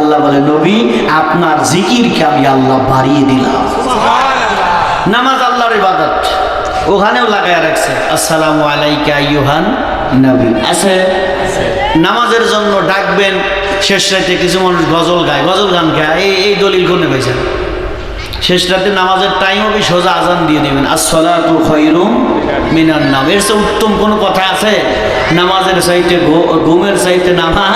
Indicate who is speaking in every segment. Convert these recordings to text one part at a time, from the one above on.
Speaker 1: আল্লাহ বলে নবী আপনার জিকিরকে আমি আল্লাহ বাড়িয়ে দিলাম। নামাজ আল্লাহর ইবাদত। ওখানেও লাগায় রাখছে আসসালামু আলাইকা ইউহান নবী। আছে। নামাজের জন্য ডাকবেন শেষ রাতে কিছু মানুষ গজল গায়। গজল গান গায় এই এই দলিল কোনে পাইছেন? শেষ রাতে নামাজের টাইম হবে সোজা আজান দিয়ে দেবেন আসসালাতু খৈরুম মিনার নাম। এর চেয়ে উত্তম কোনো কথা আছে? নামাজের চাইতে ঘু- ঘুমের চাইতে নামাজ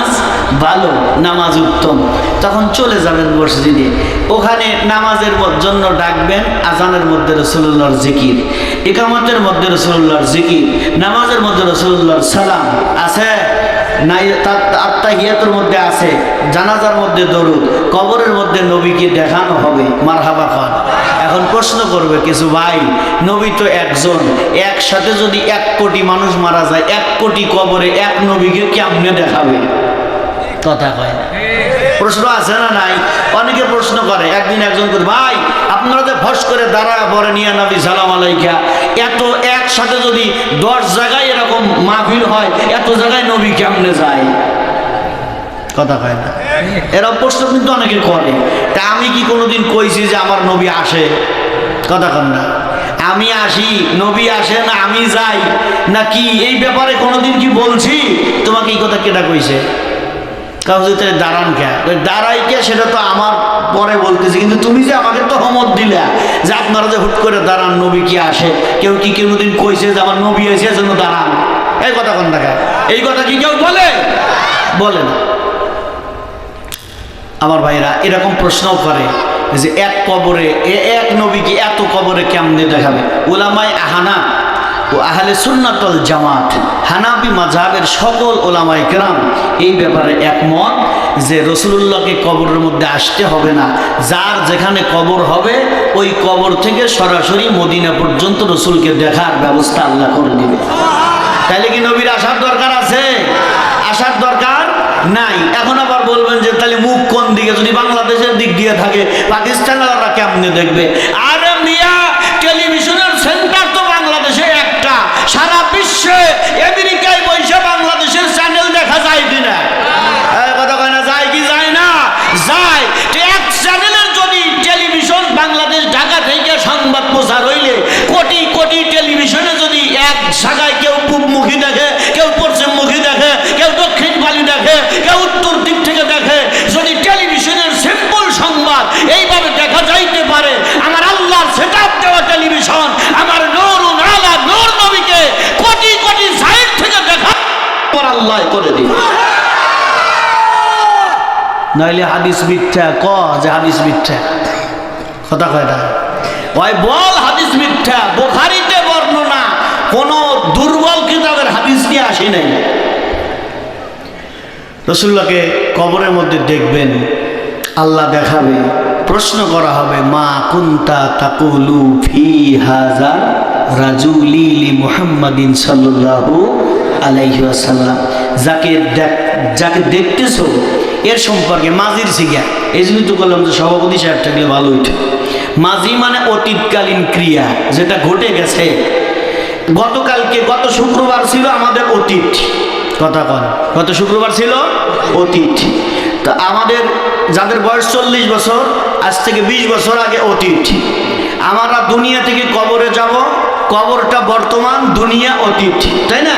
Speaker 1: ভালো, নামাজ উত্তম। তখন চলে যাবেন মসজিদে। ওখানে নামাজের জন্য ডাকবেন, আজানের মধ্যে রসুল্লাহর জিকির। একামতের মধ্যে রসুল্লাহর জিকির। নামাজের মধ্যে রসুল্লাহর সালাম। আছে? আত্মাহিয়াতের মধ্যে আছে। জানাজার মধ্যে দরুদ। কবরের মধ্যে নবীকে দেখানো হবে। মারহাবা খান। এখন প্রশ্ন করবে কিছু ভাই, নবী তো একজন। একসাথে যদি এক কোটি মানুষ মারা যায়, এক কোটি কবরে এক নবীকে কেমনে দেখাবে? কথা কয় না। প্রশ্ন আছে না নাই? অনেকে প্রশ্ন করে, একদিন একজন করে, ভাই, আপনারা যে ফস করে দাঁড়া পরে নিয়ে নবী, সালাম আলাইকা। এত একসাথে যদি দশ জায়গায় এরকম মাহফিল হয়, এত জায়গায় নবী কেমনে যায়? কথা কয় না। এরকম প্রশ্ন কিন্তু অনেকে করে। তা আমি কি কোনোদিন কইছি যে আমার নবী আসে? কথা কন না। আমি আসি, নবী আসে না আমি যাই? না কি এই ব্যাপারে কোনোদিন কি বলছি? তোমাকে এই কথা কেটা কইছে? কাউকে দাঁড়ান কে? দাঁড়াই কে সেটা তো আমার পরে বলতেছি, কিন্তু তুমি যে আমাকে তো হমত দিলে, যে আপনারা যে হুট করে দাঁড়ান, নবী কি আসে? কেউ কি কোনোদিন কইছে যে আমার নবী এসে জন্য দাঁড়ান? এই কথা কোন দেখা? এই কথা কি কেউ বলে? বলে না। আমার ভাইরা এরকম প্রশ্নও করে যে এক কবরে এক নবীকে এত কবরে কেমনে দেখাবে? ওলামাই আহানা ও আহলে সুন্নাতল জামাত, হানাবি মাঝাবের সকল ওলামাই কেরাম এই ব্যাপারে একমত যে রসুল্লাহকে কবরের মধ্যে আসতে হবে না। যার যেখানে কবর হবে, ওই কবর থেকে সরাসরি মদিনা পর্যন্ত রসুলকে দেখার ব্যবস্থা আল্লাহ করে দিবে। তাহলে কি নবীর আসার দরকার আছে? আসার দরকার নাই। এখন আবার বলবেন যে তাহলে মুখ কোন দিকে? যদি বাংলাদেশের দিক দিয়ে থাকে, পাকিস্তানেরা কেমনে দেখবে? আরে মিয়া টেলিভিশনের সেন্টার তো বাংলাদেশে একটা সারা বিশ্বে আমেরিকায় বসে বাংলাদেশের চ্যানেল দেখা যায় কিনা এই কথা কয় না যায় কি যায় না যায় তো এক চ্যানেলের যদি টেলিভিশন বাংলাদেশ ঢাকা থেকে সংবাদ প্রচার হইলে কোটি কোটি টেলিভিশনে যদি এক জায়গায় কেউ পূবমুখী দেখে কেউ পশ্চিমমুখী দেখে কেউ দক্ষিণ পালি দেখে কেউ উত্তর দিক থেকে দেখে যদি টেলিভিশনের সিম্পল সংবাদ এইভাবে দেখা যাইতে পারে আমার আল্লাহর সেট দেওয়া টেলিভিশন আমার নূর আলা নূর নবীকে কোটি কোটি সাইড থেকে দেখা আমার আল্লাহ করে দিবে নইলে হাদিস মিথ্যা, ক যে হাদিস মিথ্যা। কথা কয় না। ওই বল হাদিস মিথ্যা, বোখারিতে বর্ণনা, কোন দুর্বল কিতাবের হাদিস নিয়ে আসি নাই। রসুল্লাহকে কবরের মধ্যে দেখবেন, আল্লাহ দেখাবে, প্রশ্ন করা হবে, মা কুন্তা তাকুলু ফি হাজা রাজুলি মুহাম্মাদিন সাল্লাল্লাহু আলাইহি ওয়াসাল্লাম? যাকে দেখ- যাকে দেখতেছো এর সম্পর্কে মাজির সিগা এই জন্য তো বললাম যে সভাপতি সাহেব থাকলে ভালো হইতো। মাজি মানে অতীতকালীন ক্রিয়া, যেটা ঘটে গেছে। গতকালকে গত শুক্রবার ছিল আমাদের অতীত। কথা কন, গত শুক্রবার ছিল অতীত। তো আমাদের যাদের বয়স চল্লিশ বছর, আজ থেকে ২০ বছর আগে অতীত। আমরা দুনিয়া থেকে কবরে যাব, কবরটা বর্তমান দুনিয়া অতীত। তাই না?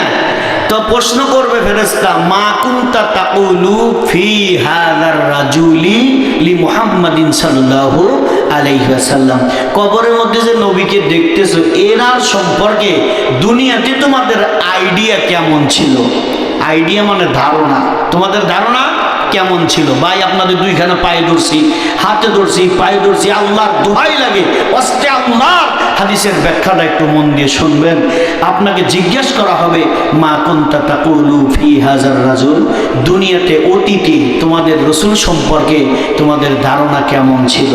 Speaker 1: তো প্রশ্ন করবে ফেরেস্তা মা কুন্তা তাকুলু ফি হাদার রাজুলি লি মুহাম্মাদিন সাল্লাল্লাহু আলাইহি ওয়াসাল্লাম। কবরের মধ্যে যে নবীকে দেখতেছো এনার সম্পর্কে দুনিয়াতে তোমাদের আইডিয়া কেমন ছিল? আইডিয়া মানে ধারণা। তোমাদের ধারণা? কেমন ছিল? ভাই, আপনাদের দুইখানে পায়ে ধরছি, হাতে ধরছি, পায়ে ধরছি, আল্লাহর দোহাই লাগে। অস্তে আল্লাহ হাদিসের ব্যাখ্যাটা একটু মন দিয়ে শুনবেন। আপনাকে জিজ্ঞেস করা হবে, মা কুন্তা তাকুলু ফি হাজার রাজুল? দুনিয়াতে অতীতে তোমাদের রসুল সম্পর্কে তোমাদের ধারণা কেমন ছিল?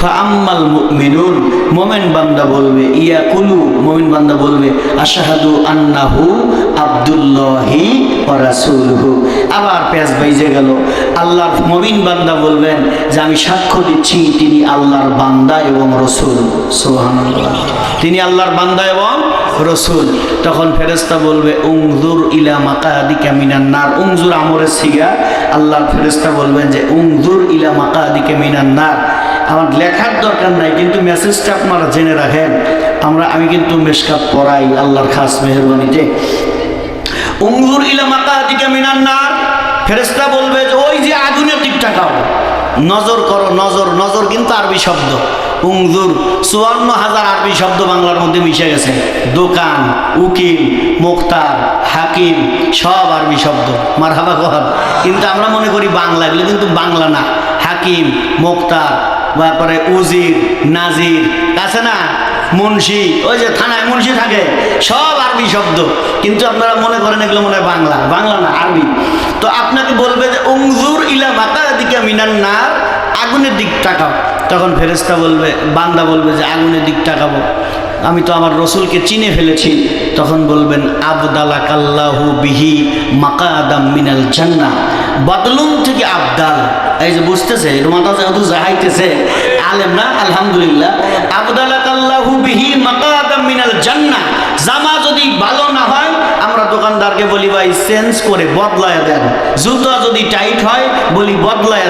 Speaker 1: ফাআম্মাল মুমিনুন, মোমেন বান্দা বলবে, ইয়া কুলু, মোমিন বান্দা বলবে, আশাহাদু আন্নাহু আব্দুল্লাহি ওয়া রাসূলুহু। আবার পেঁয়াজ বাইজে গেল। আল্লাহর মমিন বান্দা বলবেন যে, আমি সাক্ষ্য দিচ্ছি, তিনি আল্লাহর বান্দা এবং রসুল। সুবহানাল্লাহ। তিনি আল্লাহর বান্দা এবং রসুল। তখন ফেরেস্তা বলবে উংজুর ইলা মাকাদি কামিনান নার। উংজুর আমরের সিগা, আল্লাহর ফেরেস্তা বলবেন যে উংজুর মাকাদিকে মিনান নার। আমার লেখার দরকার নাই, কিন্তু মেসেজটা আপনারা জেনে রাখেন। আমরা, আমি কিন্তু মেশকাপ পড়াই আল্লাহর খাস মেহরবানিতে। উঙ্গুর ইলা মাকাদিকে মিনান নার ফেরেস্তা বলবে যে, ওই যে আগুনের দিকটা খাও। নজর করো, নজর নজর কিন্তু আরবি শব্দ। উংজুর চুয়ান্ন হাজার আরবি শব্দ বাংলার মধ্যে মিশে গেছে। দোকান, উকিল, মুক্তার, হাকিম, সব আরবি শব্দ। মার হাবা কিন্তু আমরা মনে করি বাংলা, এগুলো কিন্তু বাংলা না। হাকিম, মুক্তার তারপরে উজির, নাজির, আছে না? মুন্সি, ওই যে থানায় মুন্সি থাকে, সব আরবি শব্দ। কিন্তু আপনারা মনে করেন এগুলো মনে হয় বাংলা বাংলা না, আরবি। তো আপনাকে বলবে যে, উংজুর ইলা মাকা দিকে মিনান নার, আগুনের দিক তাকাও। তখন ফেরেস্তা বলবে, বান্দা বলবে যে, আগুনের দিক তাকাবো। আমি তো আমার রসুলকে চিনে ফেলেছি। তখন বলবেন আবদালা কাল্লাহু বিহি মাকা আদাম মিনাল জান্না বাদলুম থেকে আবদাল। এই যে বুঝতেছে জাহাইতেছে আলেম না? আলহামদুলিল্লাহ। আবদালা কাল্লাহু বিহি মাকা আদাম মিনাল জান্না জামা যদি ভালো না হয়, আমরা দোকানদারকে বলি, ভাই, চেঞ্জ করে বদলায় দেন। যদি টাইট হয়, বলি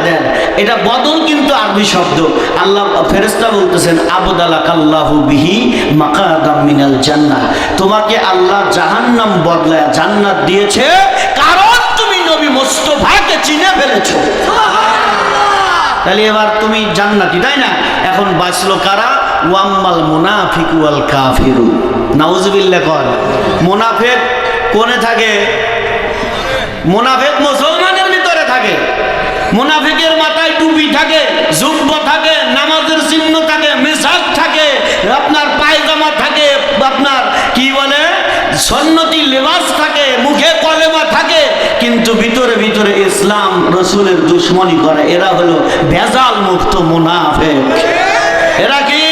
Speaker 1: দেন। এটা বদল কিন্তু আরবি শব্দ। আল্লাহ ফেরেস্তা বলতেছেন বিহি মাকাদাম মিনাল জান্নাহ। তোমাকে আল্লাহ জাহান্নাম বদলায় জান্নাত দিয়েছে, কারণ মোস্তফাকে চিনে ফেলেছো। তাহলে এবার তুমি জান্নাতি, তাই না? এখন বাঁচলো কারা? ওয়াম্মাল মুনাফিক ওয়াল কাফিরু। নাউজুবিল্লাহ কর। মুনাফিক কোনে থাকে? মুনাফিক মুসলমানের ভিতরে থাকে। মুনাফিকের মাথায় টুপি থাকে, জুব্ব থাকে, নামাজের চিহ্ন থাকে মেসাজ থাকে। আপনার পায়জামা থাকে আপনার কি বলে সন্নতি লেবাস থাকে, মুখে কলেমা থাকে, কিন্তু ভিতরে ভিতরে ইসলাম রসুলের দুশ্মনী করে। এরা হলো ভেজাল মুক্ত মুনাফেক। এরা কি?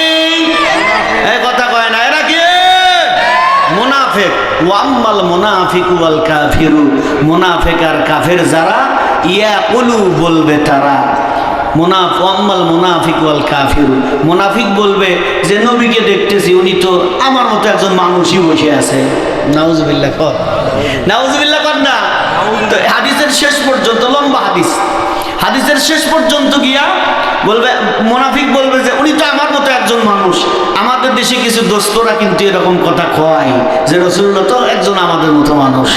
Speaker 1: কথা কয় না, এরা কি? কাফিরু। কাফের যারা ইয়া কুলু বলবে তারা। মুনাফ মুনাফিক বলবে যে, নবীকে দেখতেছি, উনি তো আমার মতো একজন মানুষই বসে আছে। নাউজুবিল্লাহ কর। নাউজুবিল্লাহ কর না। তো হাদিসের শেষ পর্যন্ত, লম্বা হাদিস। হাদিসের শেষ পর্যন্ত গিয়া বলবে, মোনাফিক বলবে যে, উনি তো আমার মতো একজন মানুষ। আমাদের দেশে কিছু দোস্তরা কিন্তু এরকম কথা কয় যে, রসুল্লাহ তো একজন আমাদের মতো মানুষ।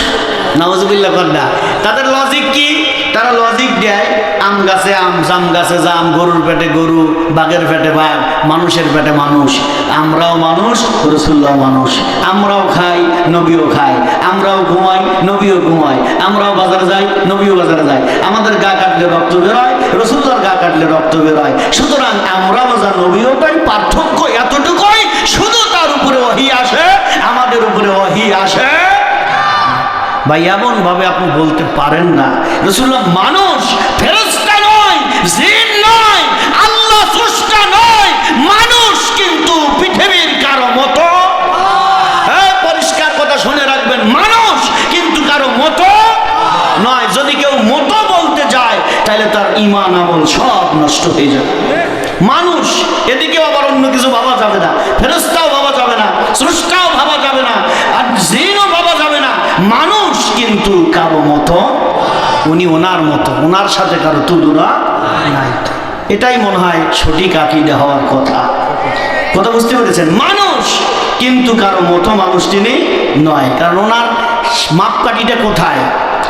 Speaker 1: নওয়াজবিল্লা কন্যা তাদের লজিক কি? তারা লজিক দেয় আম গাছে আম, জাম গাছে জাম, গরুর পেটে গরু, বাঘের পেটে বাঘ, মানুষের পেটে মানুষ। আমরাও মানুষ, রসুল্লাহ মানুষ। আমরাও খাই, নবীও খাই আমরাও ঘুমাই, নবীও ঘুমাই আমরাও বাজারে যাই, নবীও বাজারে যাই আমাদের গা কাটলে রক্ত বেরোয় রসুল্লার গা কাটলে রক্ত বেরোয়। সুতরাং আমরা বাজার নবীও পাই পার্থক্য এতটুকুই, শুধু তার উপরে অহি আসে, আমাদের উপরে অহি আসে। বা এমন ভাবে আপনি বলতে পারেন না। রসুল্লাহ মানুষ ফেরস্তা নয় জিন নয় আল্লাহ স্রষ্টা নয় মানুষ কিন্তু পৃথিবীর কারও মতো হ্যাঁ, পরিষ্কার কথা শুনে রাখবেন মানুষ কিন্তু কারও মতো নয় যদি কেউ মতো বলতে যায় তাহলে তার ইমান, আমল সব নষ্ট হয়ে যাবে। মানুষ, এদিকেও আবার অন্য কিছু ভাবা যাবে না ফেরস্তাও ভাবা যাবে না, স্রষ্টাও ভাবা যাবে না, আর জিনও ভাবা যাবে না। মানুষ কিন্তু কারও মতো, উনি ওনার মতো, ওনার সাথে কারও তুলনা নাই। এটাই মনে হয় সঠিক আকিদে হওয়ার কথা। কথা বুঝতে পেরেছেন? মানুষ কিন্তু কারও মতো মানুষ তিনি নয়, কারণ ওনার মাপকাঠিটা কোথায়?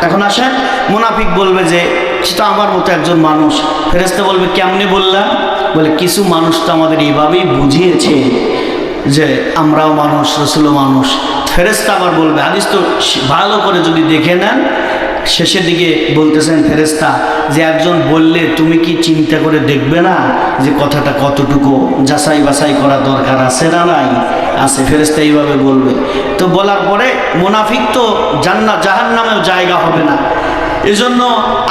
Speaker 1: এখন আসেন, মুনাফিক বলবে যে সেটা আমার মতো একজন মানুষ। ফেরেস্তা বলবে কেমনে বললাম বলে, কিছু মানুষ তো আমাদের এইভাবেই বুঝিয়েছে যে আমরাও মানুষ, রসুলও মানুষ। ফেরেস্তা আবার বলবে, হাদিস তো ভালো করে যদি দেখে নেন। শেষের দিকে বলতেছেন ফেরেস্তা যে, একজন বললে তুমি কি চিন্তা করে দেখবে না যে কথাটা কতটুকু যাচাই বাছাই করা দরকার আছে না নাই? আছে ফেরেস্তা এইভাবে বলবে। তো বলার পরে, মুনাফিক তো জান্নাত জাহান নামেও জায়গা হবে না। এজন্য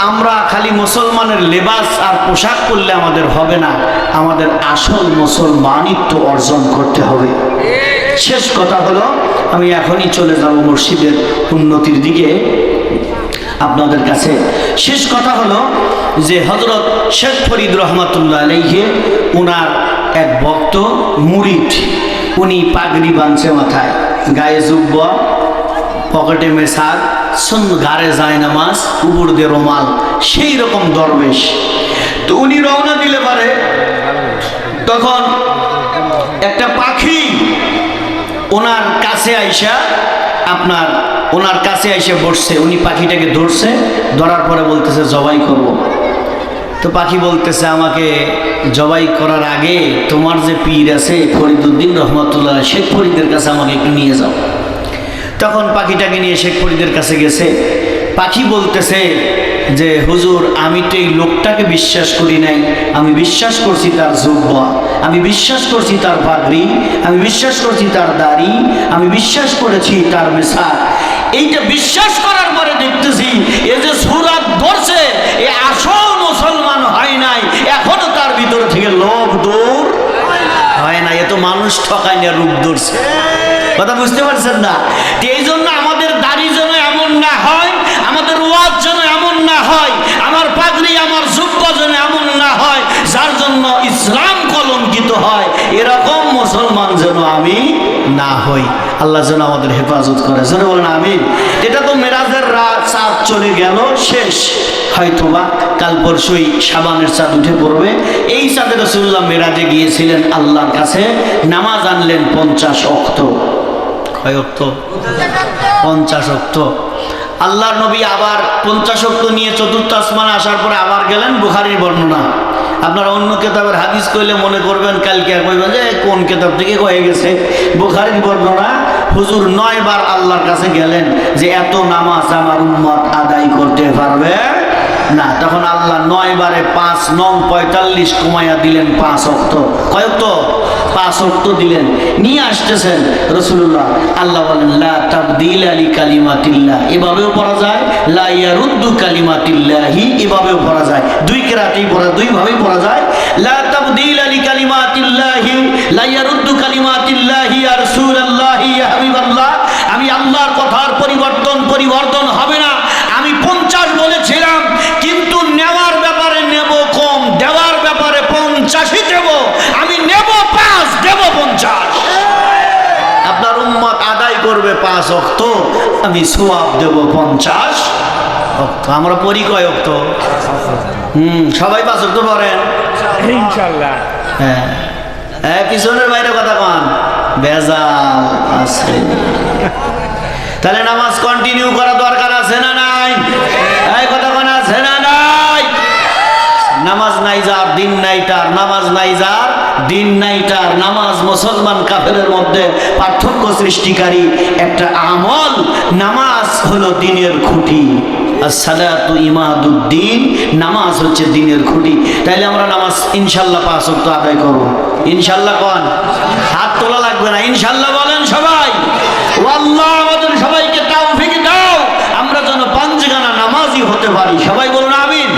Speaker 1: আমরা খালি মুসলমানের লেবাস আর পোশাক করলে আমাদের হবে না, আমাদের আসল মুসলমানিত্ব অর্জন করতে হবে। শেষ কথা হলো, আমি এখনই চলে যাব মসজিদের উন্নতির দিকে আপনাদের কাছে। শেষ কথা হলো যে হজরত শেখ ফরিদ রহমাতুল্লাহ আলাইহে ওনার এক ভক্ত মুরিদ, উনি পাগড়ি বাঁধছে মাথায়, গায়ে জুব্ব, পকেটে মেশাক যায় নামাজ দিয়ে রোমাল, সেই রকম দরবেশ তো উনি রওনা দিলে পারে, তখন একটা পাখি ওনার কাছে আইসা আপনার, ওনার কাছে আইসে বসছে, উনি পাখিটাকে ধরছে, ধরার পরে বলতেছে, জবাই করব। তো পাখি বলতেছে, আমাকে জবাই করার আগে তোমার যে পীর আছে ফরিদুদ্দিন রহমতুল্লাহ, শেখ ফরিদের কাছে আমাকে একটু নিয়ে যাও তখন পাখিটাকে নিয়ে শেখ ফরিদের কাছে গেছে। পাখি বলতেছে যে, হুজুর, আমি তো এই লোকটাকে বিশ্বাস করি নাই। আমি বিশ্বাস করছি তার জুব্বা। আমি বিশ্বাস করছি তার পাগড়ি। আমি বিশ্বাস করছি তার দাড়ি। আমি বিশ্বাস করেছি তার মেশা এইটা বিশ্বাস করার পরে দেখতেছি, এ যে সুরাত ধরছে, এ আসল মুসলমান হয় নাই। এখনও তার ভিতর থেকে লোভ দূর হয় না এ তো মানুষ ঠকায় না, রূপ ধরছে। কথা বুঝতে পারছেন না? এই জন্য আমাদের দাড়ি যেন এমন না হয়, আমাদের ওয়াজ যেন এমন না হয়, আমার পাগড়ি, আমার যুব্য যেন এমন না হয়, যার জন্য ইসলাম কলঙ্কিত হয়, এরকম মুসলমান যেন আমি না হই। আল্লাহ যেন আমাদের হেফাজত করে। যেন বলেন আমি এটা তো মেরাজের রাত, চাঁদ চলে গেল, শেষ। হয়তোবা কাল পরশুই সাবানের চাঁদ উঠে পড়বে। এই চাঁদে রসুল্লাহ মেরাজে গিয়েছিলেন আল্লাহর কাছে, নামাজ আনলেন পঞ্চাশ অক্ত। কয় অক্ত পঞ্চাশ অক্ত আল্লাহ নবী আবার পঞ্চাশ অক্ত নিয়ে চতুর্থ আসমানে আসার পরে আবার গেলেন বুখারির বর্ণনা। আপনারা অন্য কেতাবের হাদিস কইলে মনে করবেন কালকে আর কইবেন যে কোন কেতাব থেকে হয়ে গেছে? বুখারির বর্ণনা, হুজুর নয় বার আল্লাহর কাছে গেলেন যে, এত নামাজ আমার উম্মত আদায় করতে পারবে? না, তখন আল্লাহ নয় বারে পাঁচ, নং পঁয়তাল্লিশ কমাইয়া দিলেন পাঁচ অক্ত। কয় অক্ত? পাঁচ দিলেন, নিয়ে আসতেছেন রসুল্লাহ। আল্লাহ তাবদিল আলী কালিমাতিল্লাহ। এভাবেও পড়া যায়, লা ইয়ারুদ্দু কালিমাতিল্লাহি। এভাবেও পড়া যায়, দুই কেরাতেই পড়া, দুইভাবেই পড়া যায়, লা তাবদিল আলী কালিমাতিল্লাহি। লা ইয়ারুদ্দু কালিমাতিল্লাহি আর রাসূলুল্লাহি ইয়া হাবিবাল্লাহ আমি আল্লাহর কথার পরিবর্তন পরিবর্তন হবে না আমি পঞ্চাশ বলেছিলাম কিন্তু নেওয়ার ব্যাপারে নেব কম দেওয়ার ব্যাপারে পঞ্চাশই দেব আমি নেব পাঁচ দেব পঞ্চাশ আপনার উম্মত আদায় করবে পাঁচ অক্ত আমি সোয়াব দেব পঞ্চাশ অক্ত। আমরা পরি কয় অক্ত? হুম সবাই পাঁচ অক্ত পড়েন। হ্যাঁ। হ্যাঁ পিছনের বাইরে কথা কন। বেজাল আছে। তাহলে নামাজ কন্টিনিউ করা দরকার আছে না নাই এই কথা কোন আছে না নাই নামাজ নাই যার দিন নাই তার নামাজ নাই যার দিন নাই তার নামাজ মুসলমান কাফেরের মধ্যে পার্থক্য সৃষ্টিকারী একটা আমল, নামাজ হলো দিনের খুঁটি। সালাতু নামাজ হচ্ছে দিনের খুঁটি। তাইলে আমরা নামাজ ইনশাল্লাহ পাঁচ ওয়াক্ত আদায় করব। ইনশাল্লাহ কন? হাত তোলা লাগবে না। ইনশাল্লাহ বলেন সবাই। আল্লাহ আমাদের সবাইকে তৌফিক দাও। আমরা যেন পাঞ্চগানা নামাজি হতে পারি। সবাই বলুন আমিন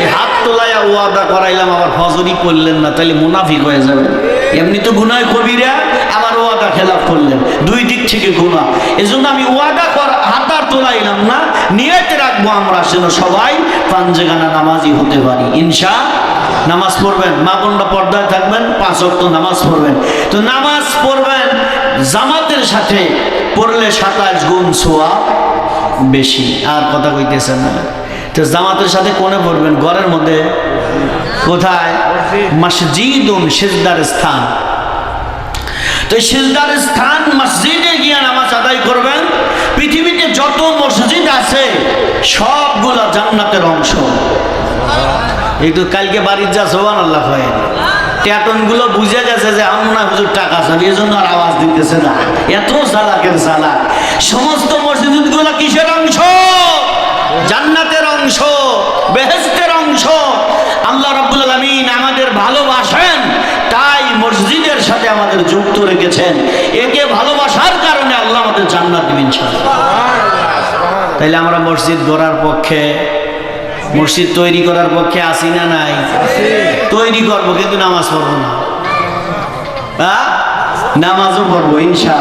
Speaker 1: এই হাত তোলাইয়া ওয়াদা করাইলাম, আবার ফজরই করলেন না তাহলে মুনাফিক হয়ে যাবে। এমনি তো গুনায় কবিরা, আবার ওয়াদা খেলাফ করলেন। দুই দিক থেকে গুণা এজন্য আমি ওয়াদা করা হাত আর তোলাইলাম না, নিয়তে রাখব আমরা যেন সবাই পাঞ্জেগানা নামাজি হতে পারি। ইনশা, নামাজ পড়বেন। মা বোনরা পর্দায় থাকবেন, পাঁচ অক্ট নামাজ পড়বেন। তো নামাজ পড়বেন, জামাতের সাথে পড়লে সাতাশ গুণ ছোয়া বেশি, আর কথা কইতেছেন না। তো জামাতের সাথে কোনে পড়বেন? ঘরের মধ্যে কোথায়? মসজিদুন সেজদার স্থান। তো সেজদার স্থান মসজিদে গিয়ে নামাজ আদায় করবেন। পৃথিবীতে যত মসজিদ আছে, সবগুলা জান্নাতের অংশ। তো কালকে বাড়ির যা সোবান আল্লাহ হয় ট্যাটনগুলো বুঝে গেছে যে আমরা হুজুর টাকা আছে এই জন্য আর আওয়াজ দিতেছে না। এত সালাকের সালাক সমস্ত মসজিদগুলো কিসের অংশ? জান্নাতের অংশ বেহেস্তের অংশ আল্লাহ রাব্বুল আলামিন আমাদের ভালোবাসেন, তাই মসজিদের সাথে আমাদের যুক্ত রেখেছেন। একে ভালোবাসার কারণে আল্লাহ আমাদের জান্নাত দিবেন তাইলে আমরা মসজিদ গড়ার পক্ষে, মসজিদ তৈরি করার পক্ষে আসি না নাই? তৈরি করব, কিন্তু নামাজ পড়ব না। হ্যাঁ? নামাজও পড়ব ইনশা